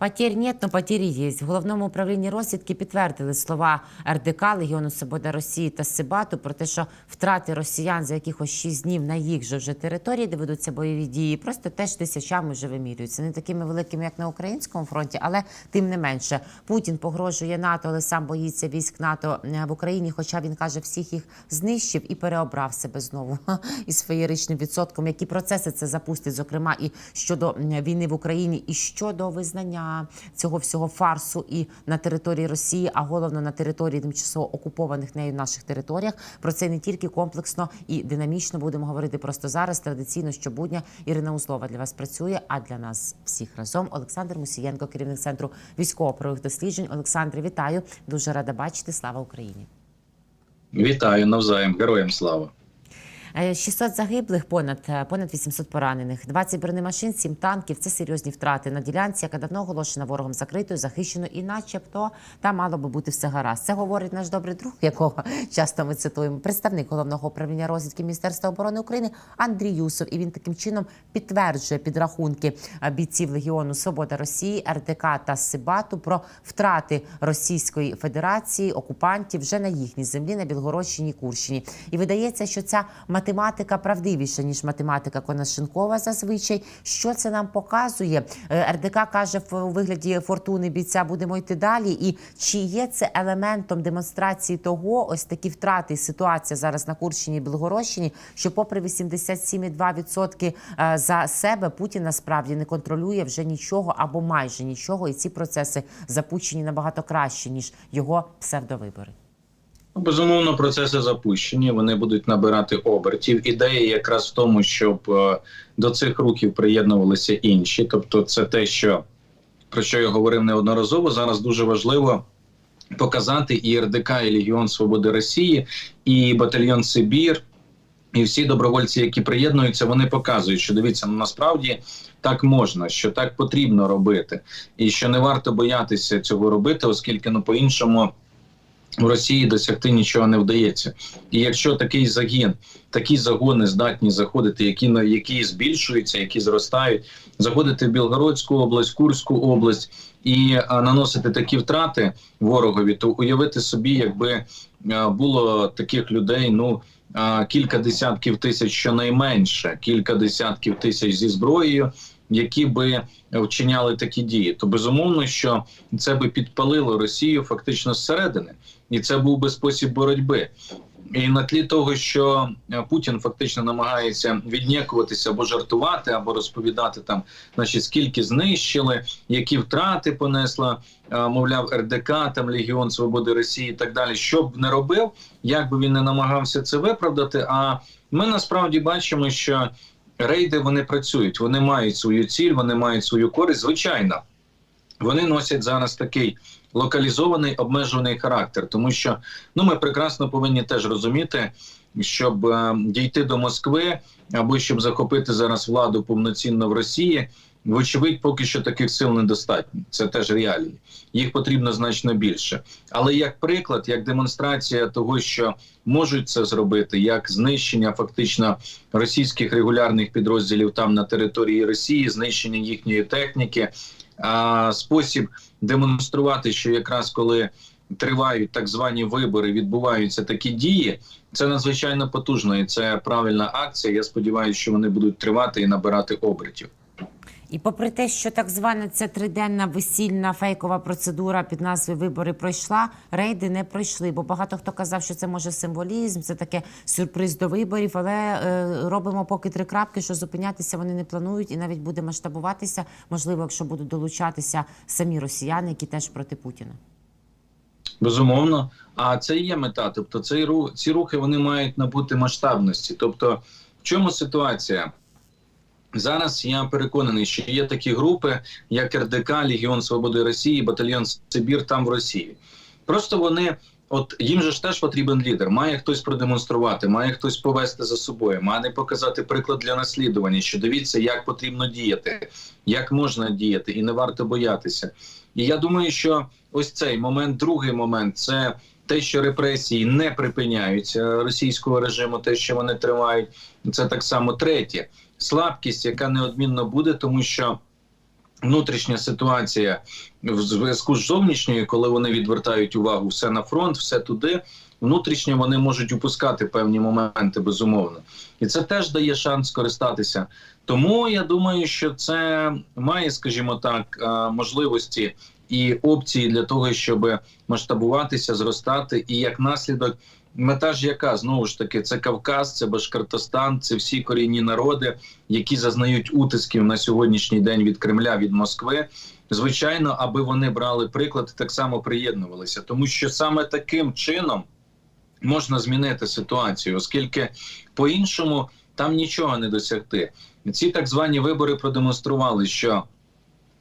Потерь нет, но потері є. В головному управлінні розвідки підтвердили слова РДК Легіону Свобода Росії та Сибату про те, що втрати росіян за якихось 6 днів на їх же вже території, де ведуться бойові дії, просто теж тисячами вже вимірюються. Не такими великими, як на українському фронті, але тим не менше. Путін погрожує НАТО, але сам боїться військ НАТО е, в Україні. Хоча він каже, всіх їх знищив і переобрав себе знову із феєричним відсотком. Які процеси це запустить, зокрема, і щодо війни в Україні, і щодо визнання цього всього фарсу і на території Росії, а головно на території тимчасово окупованих нею наших територіях. Про це не тільки комплексно і динамічно будемо говорити просто зараз. Традиційно щобудня Ірина Узлова для вас працює. А для нас всіх разом Олександр Мусієнко, керівник центру військово-правових досліджень. Олександре, вітаю. Дуже рада бачити. Слава Україні. Вітаю навзаєм, героям слава. Е, 600 загиблих, понад е, понад 800 поранених, 20 бронемашин, 7 танків. Це серйозні втрати на ділянці, яка давно оголошена ворогом закритою, захищеною, і, начебто, там мало би бути все гаразд. Це говорить наш добрий друг, якого часто ми цитуємо, представник головного управління розвідки Міністерства оборони України Андрій Юсов. І він таким чином підтверджує підрахунки е, бійців Легіону Свобода Росії, РДК та Сибату про втрати Російської Федерації окупантів вже на їхній землі на Білгородщині, Курщині. І видається, що ця математика правдивіша ніж математика Конашенкова. Зазвичай що це нам показує? Е, РДК каже в- вигляді фортуни бійця будемо йти далі. І чи є це елементом демонстрації того, ось такі втрати ситуація зараз на Курщині і Білгородщині, що попри 87,2% е, за себе Путін насправді не контролює вже нічого або майже нічого, і ці процеси запущені набагато краще ніж його псевдовибори. Ну, Безумовно, процеси запущені. Вони будуть набирати обертів. Ідея якраз в тому, щоб е, до цих рухів приєднувалися інші. Тобто, це те, що про що я говорив неодноразово. Зараз дуже важливо показати і РДК, і Легіон Свободи Росії, і батальйон Сибір. І всі добровольці, які приєднуються, вони показують, що дивіться, ну насправді так можна, що так потрібно робити, і що не варто боятися цього робити, оскільки ну по-іншому в Росії досягти нічого не вдається. І якщо такий загін, такі загони здатні заходити, які на які збільшуються, які зростають, заходити в Білгородську область, Курську область і а, наносити такі втрати ворогові, то уявити собі, якби а, було таких людей, ну. а, Кілька десятків тисяч щонайменше, кілька десятків тисяч зі зброєю, які би вчиняли такі дії, то безумовно, що це би підпалило Росію фактично зсередини, і це був би спосіб боротьби. І на тлі того, що е, Путін фактично намагається віднікуватися або жартувати, або розповідати там, значить, скільки знищили, які втрати понесла, е, мовляв, РДК, там Легіон Свободи Росії і так далі. Що б не робив, як би він не намагався це виправдати. А ми насправді бачимо, що рейди вони працюють, вони мають свою ціль, вони мають свою користь. Звичайно, вони носять зараз такий локалізований обмежений характер, тому що ну ми прекрасно повинні теж розуміти, щоб е, дійти до Москви або щоб захопити зараз владу повноцінно в Росії. Вочевидь, поки що таких сил недостатньо. Це теж реалії. Їх потрібно значно більше. Але як приклад, як демонстрація того, що можуть це зробити, як знищення фактично російських регулярних підрозділів там на території Росії, знищення їхньої техніки, а, спосіб демонструвати, що якраз коли тривають так звані вибори, відбуваються такі дії. Це надзвичайно потужно і це правильна акція. Я сподіваюся, що вони будуть тривати і набирати обертів. І попри те, що так звана ця триденна весільна фейкова процедура під назвою вибори пройшла, рейди не пройшли. Бо багато хто казав, що це може символізм, це таке сюрприз до виборів. Але е, робимо поки три крапки, що зупинятися вони не планують, і навіть буде масштабуватися. Можливо, якщо будуть долучатися самі росіяни, які теж проти Путіна. Безумовно, а це і є мета. Тобто, цей рух, ці рухи вони мають набути масштабності. Тобто, в чому ситуація? Зараз я переконаний, що є такі групи, як РДК, Легіон Свободи Росії, Батальйон Сибір там в Росії. Просто вони, от їм же ж теж потрібен лідер. Має хтось продемонструвати, має хтось повести за собою, має показати приклад для наслідування, що дивіться, як потрібно діяти, як можна діяти, і не варто боятися. І я думаю, що ось цей момент, другий момент, це те, що репресії не припиняються російського режиму, те, що вони тривають, це так само третє слабкість, яка неодмінно буде, тому що внутрішня ситуація в зв'язку з зовнішньою, коли вони відвертають увагу все на фронт, все туди. Внутрішньо вони можуть упускати певні моменти, безумовно, і це теж дає шанс скористатися. Тому я думаю, що це має, скажімо так, е, можливості і опції для того, щоб масштабуватися, зростати, і як наслідок. Мета ж яка знову ж таки це Кавказ, це Башкортостан, це всі корінні народи, які зазнають утисків на сьогоднішній день від Кремля від Москви. Звичайно, аби вони брали приклад, і так само приєднувалися, тому що саме таким чином можна змінити ситуацію, оскільки по-іншому там нічого не досягти. Ці так звані вибори продемонстрували, що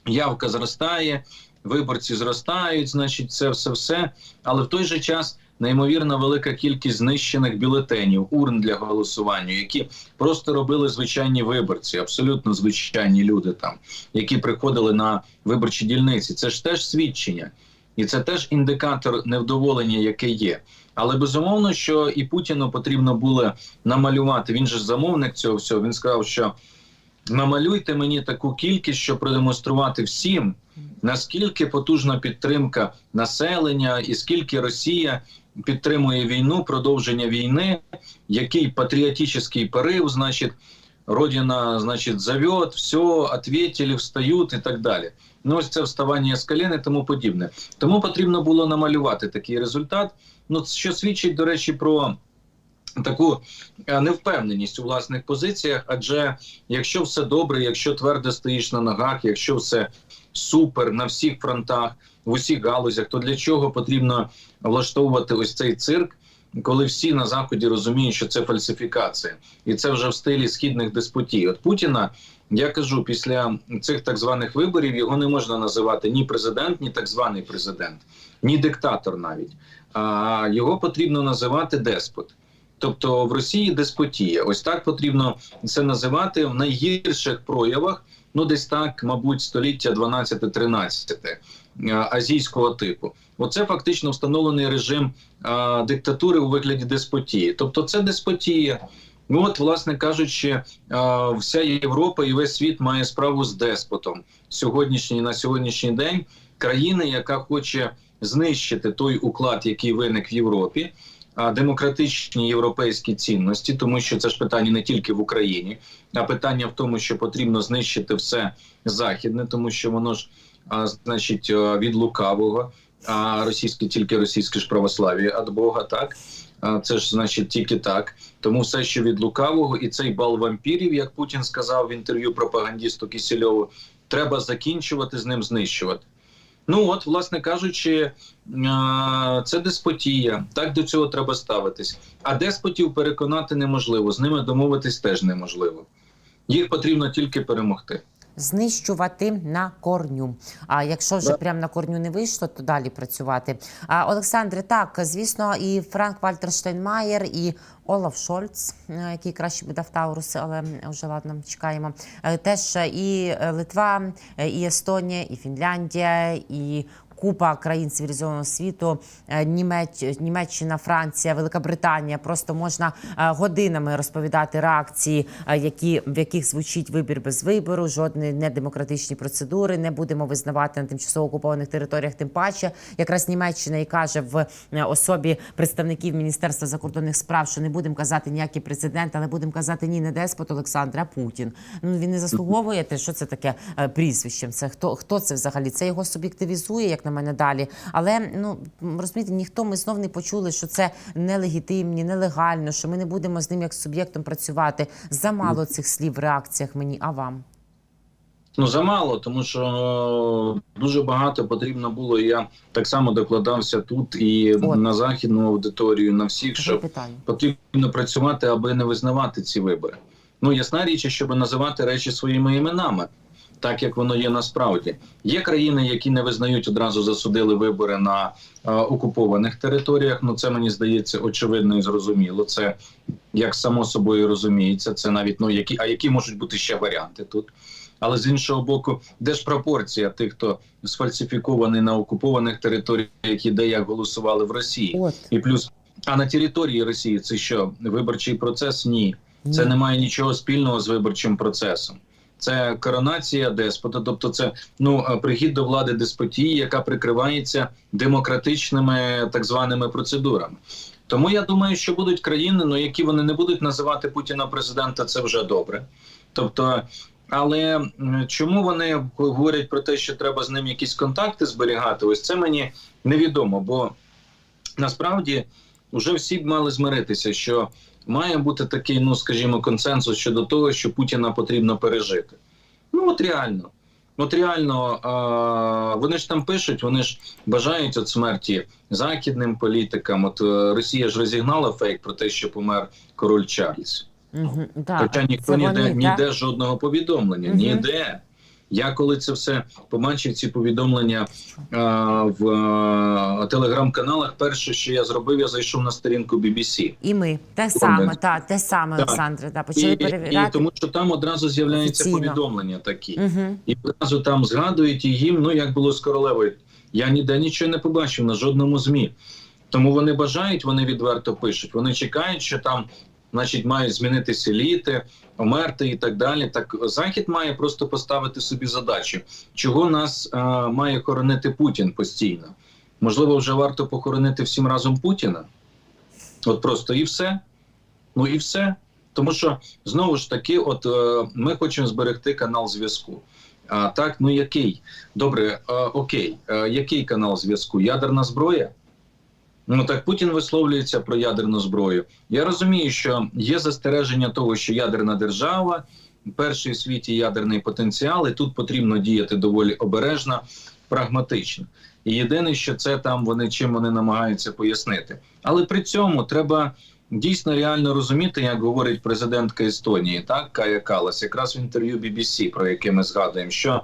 явка зростає, виборці зростають, значить, це все все. Але в той же час неймовірно велика кількість знищених бюлетенів, урн для голосування, які просто робили звичайні виборці, абсолютно звичайні люди там, які приходили на виборчі дільниці. Це ж теж свідчення, і це теж індикатор невдоволення, яке є. Але безумовно, що і Путіну потрібно було намалювати. Він же замовник цього всього. Він сказав, що намалюйте мені таку кількість, щоб продемонструвати всім, наскільки потужна підтримка населення, і скільки Росія підтримує війну, продовження війни, який патріотичний порив, значить, Родина, значить, зовет, все, ответили, встають і так далі. Ну, ось це вставання з колін тому подібне. Тому потрібно було намалювати такий результат. Ну, що свідчить, до речі, про таку е, невпевненість у власних позиціях. Адже якщо все добре, якщо твердо стоїш на ногах, якщо все супер на всіх фронтах, в усіх галузях, то для чого потрібно влаштовувати ось цей цирк? Коли всі на заході розуміють, що це фальсифікація, і це вже в стилі східних деспотій. От Путіна я кажу, після цих так званих виборів його не можна називати ні президент, ні так званий президент, ні диктатор навіть. А його потрібно називати деспот. Тобто в Росії деспотія. Ось так потрібно це називати в найгірших проявах. Ну, десь так, мабуть, століття 12-13 азійського типу. Оце фактично встановлений режим а, диктатури у вигляді деспотії. Тобто, це деспотія. Ну, от, власне кажучи, а, вся Європа і весь світ має справу з деспотом сьогоднішній на сьогоднішній день країни, яка хоче знищити той уклад, який виник в Європі. А, Демократичні європейські цінності, тому що це ж питання не тільки в Україні, а питання в тому, що потрібно знищити все західне, тому що воно ж, а, значить, від лукавого, а російське тільки російське ж православ'я від Бога, так це ж значить тільки так. Тому все, що від лукавого, і цей бал вампірів, як Путін сказав в інтерв'ю пропагандісту Кісельову, треба закінчувати з ним знищувати. Ну от, власне кажучи, це деспотія. Так до цього треба ставитись. А деспотів переконати неможливо, з ними домовитись теж неможливо. Їх потрібно тільки перемогти. Знищувати на корню. А якщо вже Да. прямо на корню не вийшло, то далі працювати. А Олександре, так звісно, і Франк Вальтер Штайнмаєр, і Олаф Шольц, е, який краще буде в Таурус, але вже ладно, чекаємо. Е, Теж і е, Литва, е, і Естонія, і Фінляндія, і купа країн цивілізованого світу, е, Німеч, Німеччина, Франція, Велика Британія. Просто можна е, годинами розповідати реакції, е, які в яких звучить вибір без вибору, жодні недемократичні процедури. Не будемо визнавати на тимчасово окупованих територіях. Тим паче, якраз Німеччина і каже в особі представників Міністерства закордонних справ, що не будемо казати ніякий президент, але будемо казати ні, не деспот Олександр, а Путін. Ну він не заслуговує те, що це таке прізвищем. Це хто хто це взагалі? Це його суб'єктивізує, як на мене далі. Але ну розумієте, ніхто ми знов не почули, що це нелегітимні, нелегально, що ми не будемо з ним як з суб'єктом працювати. Замало цих слів в реакціях мені, а вам. Ну замало, тому що дуже багато потрібно було. Я так само докладався тут і От. на західну аудиторію, на всіх, що питання. потрібно працювати, аби не визнавати ці вибори. Ну ясна річ, щоб називати речі своїми іменами, так як воно є насправді. Є країни, які не визнають одразу засудили вибори на е, окупованих територіях. Ну це мені здається очевидно і зрозуміло. Це як само собою розуміється. Це навіть ну які, а які можуть бути ще варіанти тут. Але з іншого боку, де ж пропорція тих, хто сфальсифікований на окупованих територіях, які де як голосували в Росії, От і плюс а на території Росії це що виборчий процес? Ні, це Ні. не має нічого спільного з виборчим процесом. Це коронація деспота, тобто це ну е, прихід до влади деспотії, яка прикривається демократичними так званими процедурами. Тому я думаю, що будуть країни, ну які вони не будуть називати Путіна президента, це вже добре. Тобто, але чому вони говорять про те, що треба з ним якісь контакти зберігати? Ось це мені невідомо, бо насправді вже всі б мали змиритися, що має бути такий, ну скажімо, консенсус щодо того, що Путіна потрібно пережити. Ну от реально. От реально, а, вони ж там пишуть, вони ж бажають от смерті західним політикам. От е, Росія ж розігнала фейк про те, що помер король Чарльз. Угу, Хоча ніхто ніде, ніде жодного повідомлення, Мгм. ніде. Я коли це все побачив, ці повідомлення а, в а, телеграм-каналах, перше, що я зробив, я зайшов на сторінку BBC. І ми те саме, та те саме, Так. Олександре. Та почали і перевіряти. тому, що там одразу з'являються повідомлення такі. Угу. І одразу там згадують і їм, ну як було з королевою. Я ніде нічого не побачив на жодному змі. Тому вони бажають, вони відверто пишуть. Вони чекають, що там, значить, мають змінитися еліти, омерти і так далі. Так захід має просто поставити собі задачу, чого нас е, має хоронити Путін постійно. Можливо, вже варто похоронити всім разом Путіна. От просто і все. Ну і все. Тому що знову ж таки, от е, ми хочемо зберегти канал зв'язку. А так, ну який? Добре, е, окей, е, який канал зв'язку? Ядерна зброя? Ну так Путін висловлюється про ядерну зброю. Я розумію, що є застереження того, що ядерна держава, перший в світі ядерний потенціал, і тут потрібно діяти доволі обережно, прагматично. І єдине, що це там вони чим вони намагаються пояснити. Але при цьому треба дійсно реально розуміти, як говорить президентка Естонії, так Кая Калас, якраз в інтерв'ю BBC, про яке ми згадуємо, що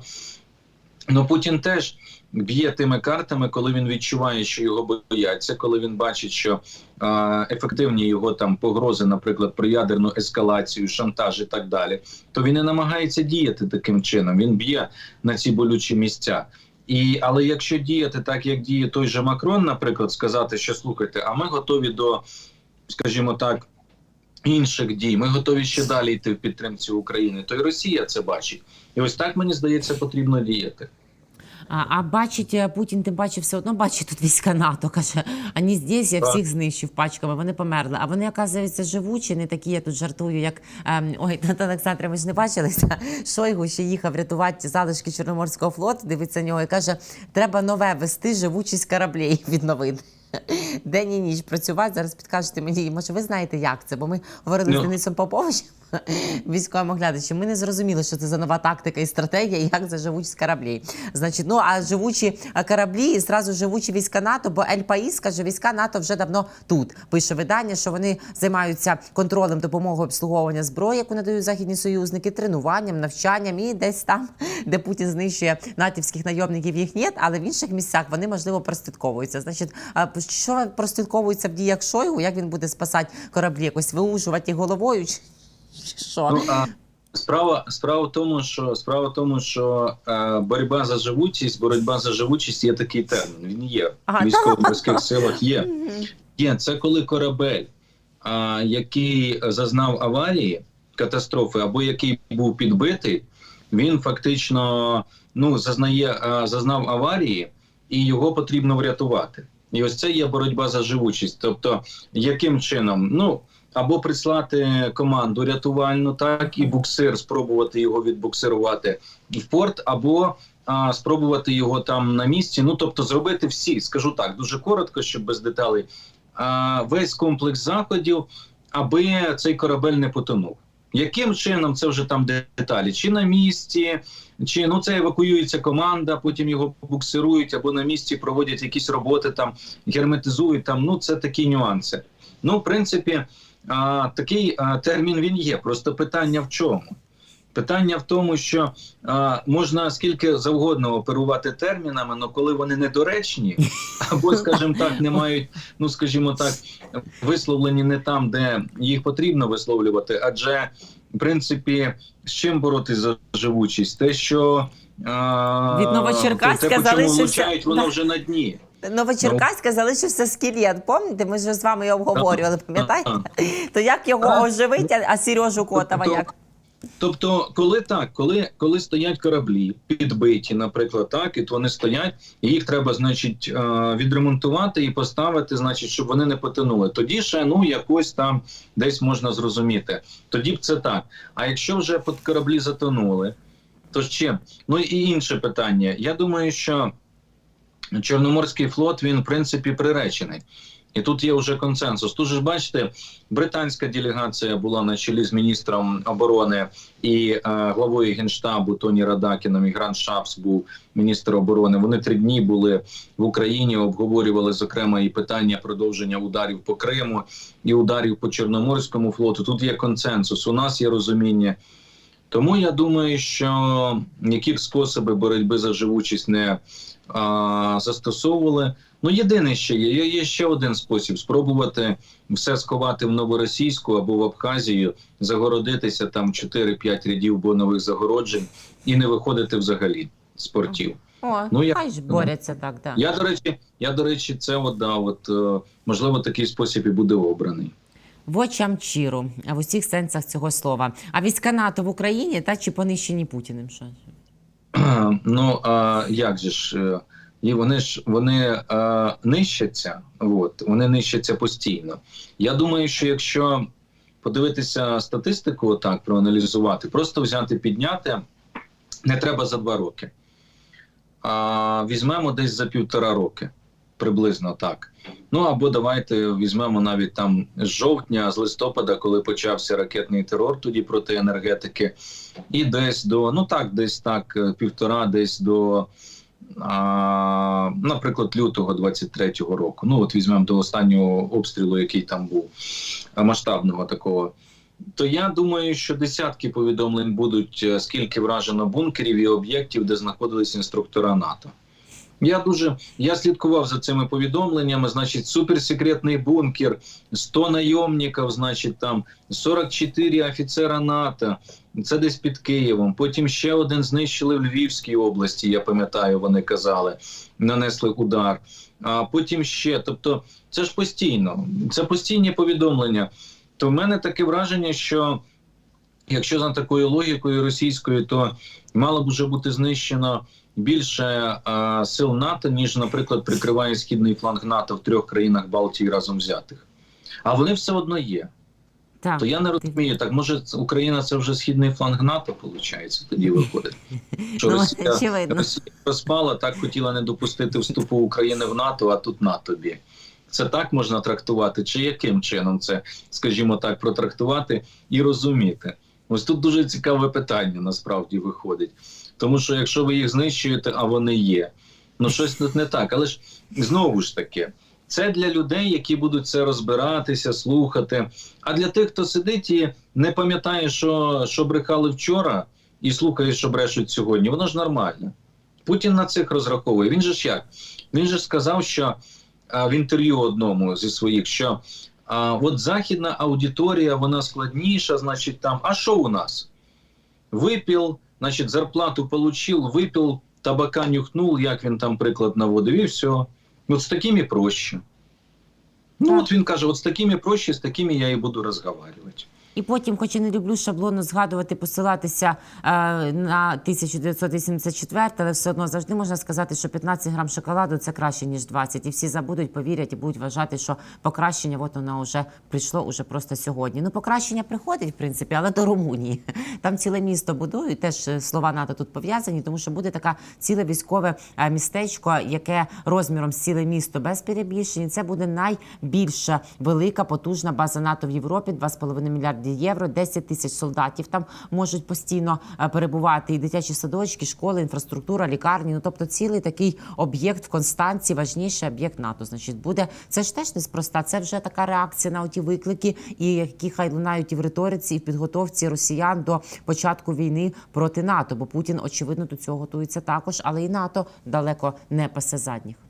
ну Путін теж б'є тими картами, коли він відчуває, що його бояться, коли він бачить, що е, ефективні його там погрози, наприклад, про ядерну ескалацію, шантаж і так далі, то він і намагається діяти таким чином. Він б'є на ці болючі місця. І але якщо діяти так, як діє той же Макрон, наприклад, сказати, що слухайте, а ми готові до, скажімо так, інших дій, ми готові ще далі йти в підтримці України, то й Росія це бачить. І ось так мені здається, потрібно діяти. А, а бачить е, Путін, тим паче, все одно бачить тут війська НАТО. Каже, ані здесь я всіх знищив пачками. Вони померли. А вони, оказується, живучі, не такі. Я тут жартую, як ем, ой, Олександра, ми ж не бачилися. Шойгу ще їхав рятувати залишки Чорноморського флоту. Дивиться на нього і каже: треба нове вести живучість кораблів відновити. День і ніч працювати. Зараз підкажете мені, може, ви знаєте, як це? Бо ми говорили з Ну. Денисом Поповичем, військовим оглядачем. Ми не зрозуміли, що це за нова тактика і стратегія, як за живучість кораблів. Значить, ну а живучі кораблі і зразу живучі війська НАТО, бо Ель Паїс каже, війська НАТО вже давно тут. Пише видання, що вони займаються контролем допомогою обслуговування зброї, яку надають західні союзники, тренуванням, навчанням і десь там, де Путін знищує натівських найомників, їх нет, але в інших місцях вони можливо прослідковуються. Значить, що прослідковується в діях Шойгу? Як він буде спасати кораблі? Якось виужувати головою? Що? Ну, а справа, справа в тому, що справа в тому, що е, боротьба за живучість, боротьба за живучість є такий термін. Він є Ага, в військово-морських силах. Є. Є це коли корабель, а, який зазнав аварії, катастрофи, або який був підбитий, він фактично ну зазнає а, зазнав аварії, і його потрібно врятувати. І ось це є боротьба за живучість. Тобто, яким чином? Ну або прислати команду рятувальну, так і буксир, спробувати його відбуксирувати в порт, або а, спробувати його там на місці. Ну тобто, зробити всі, скажу так, дуже коротко, щоб без деталей. А, весь комплекс заходів, аби цей корабель не потонув. Яким чином це вже там деталі? Чи на місці, чи ну це евакуюється команда, потім його буксирують або на місці проводять якісь роботи, там герметизують там. Ну це такі нюанси. Ну, в принципі, а, такий а, термін він є. Просто питання в чому? Питання в тому, що а, можна скільки завгодно оперувати термінами, але коли вони недоречні, або, скажімо так, не мають, ну скажімо так, висловлені не там, де їх потрібно висловлювати. Адже в принципі, з чим боротися за живучість? Те, що а, Від Новочеркаська те, по чому залишився- влучають, воно Да. вже на дні. Новочеркаська залишився скелет. Пам'ятаєте, ми ж з вами його обговорювали, пам'ятаєте? То як його оживить, а- а Сережу Котова як? Тобто, коли так, коли, коли стоять кораблі підбиті, наприклад, так, і то вони стоять, і їх треба, значить, е, відремонтувати і поставити, значить, щоб вони не потонули. Тоді ще ну якось там десь можна зрозуміти. Тоді б це так. А якщо вже кораблі затонули, то чим? Ну і інше питання. Я думаю, що Чорноморський флот він в принципі приречений. І тут є вже консенсус. Тут же бачите, британська делегація була на чолі з міністром оборони і е, главою генштабу Тоні Радакіном і Гранд Шапс був міністр оборони. Вони три дні були в Україні, обговорювали зокрема і питання продовження ударів по Криму і ударів по Чорноморському флоту. Тут є консенсус. У нас є розуміння. Тому я думаю, що які способи боротьби за живучість не а, застосовували. Ну, єдине ще є, є, ще один спосіб спробувати все сховати в новоросійську або в Абхазію, загородитися там 4-5 рядів бонових загороджень і не виходити взагалі з портів. О, Ну, я- хай ж борються так, да. Я до речі, я до речі, це от, да, от е, можливо такий спосіб і буде обраний. В очам чіру, в усіх сенсах цього слова. А війська НАТО в Україні та чи понищені Путіним? Що? Ну а як же ж? е, І вони ж вони е, нищаться, от вони нищаться постійно. Я думаю, що якщо подивитися статистику, отак проаналізувати, просто взяти, підняти не треба за два роки. А візьмемо десь за півтора роки, приблизно так. Ну або давайте візьмемо навіть там з жовтня, з листопада, коли почався ракетний терор тоді проти енергетики, і десь до ну так, десь так, е, півтора, десь до. А, наприклад, лютого 23-го року. Ну от візьмемо до останнього обстрілу, який там був масштабного такого. То я думаю, що десятки повідомлень будуть, е, скільки вражено бункерів і об'єктів, де знаходились інструктора НАТО. Я дуже я слідкував за цими повідомленнями. Значить, суперсекретний бункер, 100 найомників, значить, там 44 офіцера НАТО. Це десь під Києвом. Потім ще один знищили в Львівській області. Я пам'ятаю, вони казали, нанесли удар. А потім ще. Тобто, це ж постійно, це постійні повідомлення. То в мене таке враження, що якщо за такою логікою російською, то мало б вже бути знищено більше а, сил НАТО, ніж, наприклад, прикриває східний фланг НАТО в трьох країнах Балтії разом взятих. А вони все одно є. Так. То я не розумію, так може Україна це вже східний фланг НАТО, виходить, тоді виходить. Що Ну, Росія. Росія розпала, так хотіла не допустити вступу України в НАТО, а тут на тобі. Це так можна трактувати, чи яким чином це, скажімо так, протрактувати і розуміти? Ось тут дуже цікаве питання насправді виходить. Тому що якщо ви їх знищуєте, а вони є, ну щось тут не так. Але ж знову ж таки, це для людей, які будуть це розбиратися, слухати. А для тих, хто сидить і не пам'ятає, що, що брехали вчора, і слухає, що брешуть сьогодні, воно ж нормально. Путін на цих розраховує. Він же ж як? Він же сказав, що а, в інтерв'ю одному зі своїх, що а, от західна аудиторія, вона складніша, значить, там, а що у нас? Випіл, значить, зарплату получил, випіл, табака нюхнув, як він там приклад наводив, і все. От з такими проще. Ну, от він каже: от з такими проще, з такими я і буду розговаривати. І потім, хоч і не люблю шаблонно згадувати, посилатися е, на 1984, але все одно завжди можна сказати, що 15 грам шоколаду це краще ніж 20. І всі забудуть, повірять і будуть вважати, що покращення, от воно вже прийшло уже просто сьогодні. Ну, покращення приходить, в принципі, але до Румунії. Там ціле місто будують. Теж е, слова НАТО тут пов'язані, тому що буде таке ціле військове е, містечко, яке розміром з ціле місто без перебільшень. Це буде найбільша велика потужна база НАТО в Європі. 2,5 євро, 10 тисяч солдатів там можуть постійно е, перебувати. І дитячі садочки, школи, інфраструктура, лікарні. Ну тобто цілий такий об'єкт в Констанці, важніший об'єкт НАТО. Значить, буде це ж теж неспроста. Це вже така реакція на ті виклики, і які хай лунають і в риториці, і в підготовці росіян до початку війни проти НАТО. Бо Путін очевидно до цього готується також, але і НАТО далеко не пасе задніх.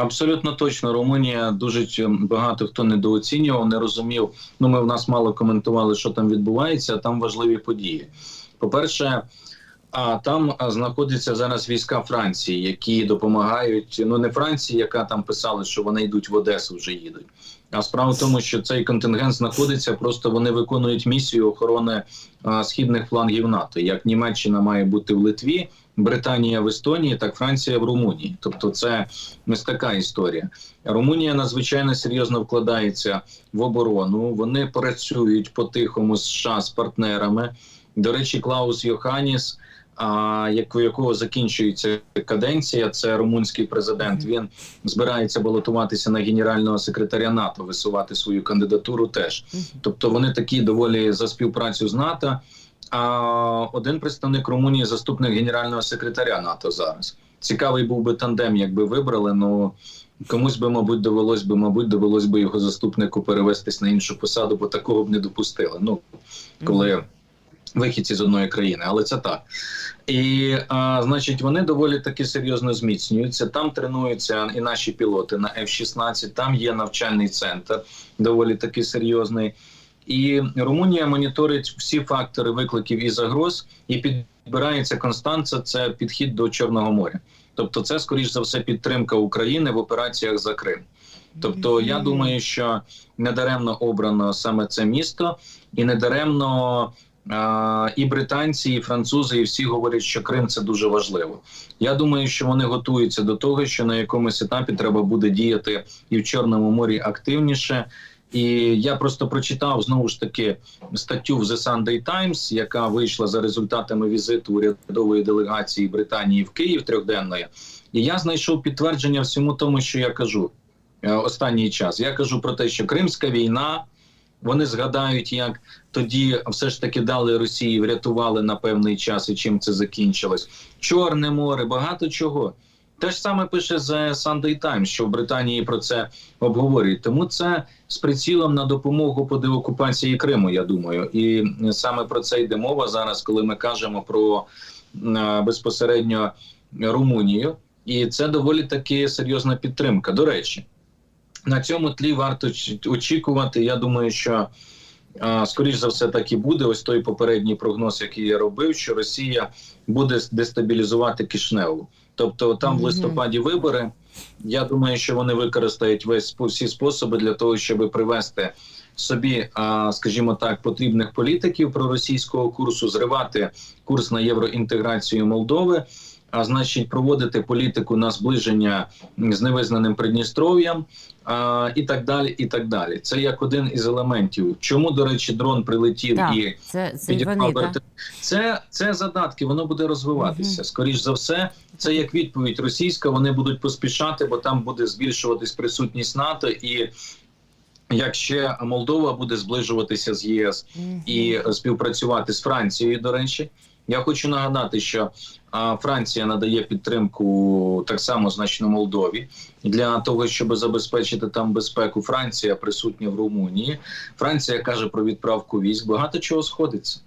Абсолютно точно. Румунія дуже багато хто недооцінював, не розумів. Ну, ми в нас мало коментували, що там відбувається. а Там важливі події. По-перше, а там знаходяться зараз війська Франції, які допомагають. Ну не Франції, яка там писала, що вони йдуть в Одесу, вже їдуть. А справа в тому, що цей контингент знаходиться, просто вони виконують місію охорони а, східних флангів НАТО. Як Німеччина має бути в Литві, Британія в Естонії, так Франція в Румунії. Тобто, це ось така історія. Румунія надзвичайно серйозно вкладається в оборону. Вони працюють по-тихому з США з партнерами. До речі, Клаус Йоханіс, а, як у якого закінчується каденція, це румунський президент. Він збирається балотуватися на генерального секретаря НАТО, висувати свою кандидатуру теж. Тобто вони такі доволі за співпрацю з НАТО. А один представник Румунії заступник генерального секретаря НАТО зараз. Цікавий був би тандем, якби вибрали. Ну комусь би, мабуть, довелось би, мабуть, довелось би його заступнику перевестись на іншу посаду, бо такого б не допустили. Ну коли вихідці з одної країни, але це так. І а, значить, вони доволі таки серйозно зміцнюються. Там тренуються і наші пілоти на F-16, Там є навчальний центр, доволі таки серйозний. І Румунія моніторить всі фактори викликів і загроз, і підбирається констанца. Це підхід до Чорного моря. Тобто, це скоріш за все підтримка України в операціях за Крим. Тобто, я думаю, що недаремно обрано саме це місто, і недаремно а, і британці, і французи, і всі говорять, що Крим це дуже важливо. Я думаю, що вони готуються до того, що на якомусь етапі треба буде діяти і в Чорному морі активніше. І я просто прочитав знову ж таки статтю в The Sunday Times, яка вийшла за результатами візиту урядової делегації Британії в Київ трьохденної. І я знайшов підтвердження всьому тому, що я кажу е, останній час. Я кажу про те, що Кримська війна. Вони згадають, як тоді все ж таки дали Росії, врятували на певний час і чим це закінчилось. Чорне море, багато чого. Те ж саме пише The Sunday Times, що в Британії про це обговорюють. Тому це з прицілом на допомогу по деокупації Криму, я думаю. І саме про це йде мова зараз, коли ми кажемо про е, безпосередньо Румунію. І це доволі таки серйозна підтримка. До речі, на цьому тлі варто очікувати. Я думаю, що а, скоріш за все так і буде. Ось той попередній прогноз, який я робив, що Росія буде дестабілізувати Кишневу. Тобто там в листопаді вибори. Я думаю, що вони використають весь всі способи для того, щоб привести собі, а, скажімо так, потрібних політиків проросійського курсу, зривати курс на євроінтеграцію Молдови. А значить, проводити політику на зближення з невизнаним Придністров'ям а, і так далі. І так далі. Це як один із елементів. Чому, до речі, дрон прилетів Так, і це, це вони, так? Це, це задатки, воно буде розвиватися. Мгм. Скоріш за все, це як відповідь російська. Вони будуть поспішати, бо там буде збільшуватись присутність НАТО і. Як ще Молдова буде зближуватися з ЄС і співпрацювати з Францією, до речі, я хочу нагадати, що Франція надає підтримку так само значно Молдові для того, щоб забезпечити там безпеку. Франція присутня в Румунії. Франція каже про відправку військ. Багато чого сходиться.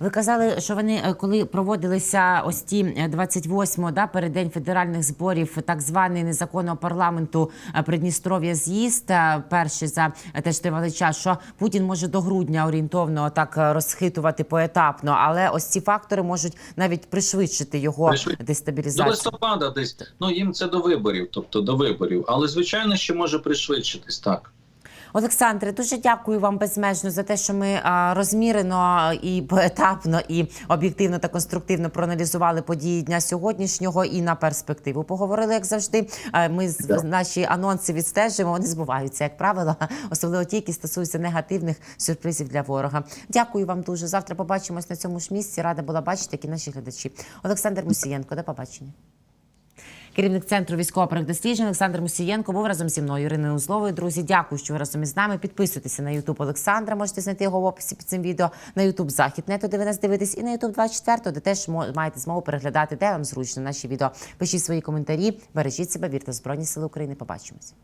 Ви казали, що вони е, коли проводилися ось ті е, 28-го, да, переддень федеральних зборів, так званий незаконного парламенту е, Придністров'я з'їзд, е, перший за е, теж тривалий час, що Путін може до грудня орієнтовно так е, розхитувати поетапно, але ось ці фактори можуть навіть пришвидшити його Пришвид- До дестабілізацію. листопада десь ну їм це до виборів, тобто до виборів. Але звичайно, що може пришвидшитись так. Олександре, дуже дякую вам безмежно за те, що ми розмірено і поетапно, і об'єктивно та конструктивно проаналізували події дня сьогоднішнього і на перспективу. Поговорили, як завжди. Ми з наші анонси відстежуємо. Вони збуваються, як правило, особливо ті, які стосуються негативних сюрпризів для ворога. Дякую вам дуже. Завтра побачимось на цьому ж місці. Рада була бачити, як і наші глядачі. Олександр Мусієнко, до побачення. Керівник центру військово досліджень Олександр Мусієнко був разом зі мною Іриною Узловою. Друзі, дякую, що ви разом із нами. Підписуйтеся на Ютуб Олександра. Можете знайти його в описі під цим відео на Ютуб Західнето, де ви нас дивитесь, і на Ютуб 24, де теж маєте змогу переглядати, де вам зручно наші відео. Пишіть свої коментарі, бережіть себе, вірте в Збройні Сили України. Побачимось.